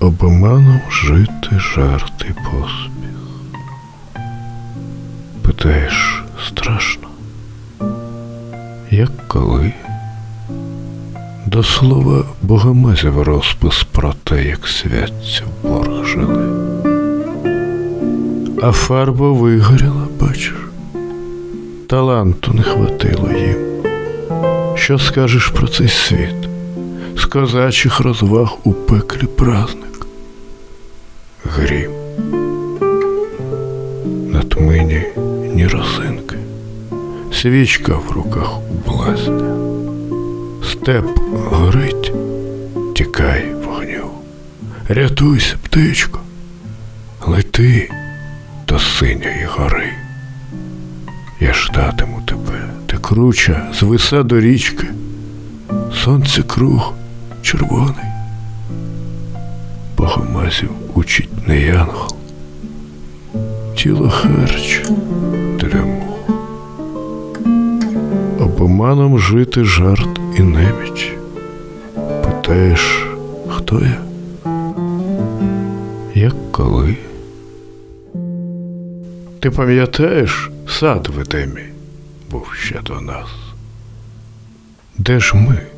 обманом жити жарт і поспіх. Питаєш, страшно? Як коли? До слова богомазів розпис про те, як святця в борг жили. А фарба вигоріла, бачиш, таланту не хватило їм. Що скажеш про цей світ? З козачих розваг у пеклі праздник. Грім. На тмині ні росинки, свічка в руках у блазня. Степ горить, тікай вогню. Рятуйся, птичко, лети до синьої гори. Я ждатиму тебе, ти круча, звиса до річки. Сонце круг червоний. Богомазів учить не янгол. Тіло харч для мух. Обманом жити жарт і неміч. Питаєш, хто я? Як коли? Ти пам'ятаєш, сад в Едемі був ще до нас. Де ж ми?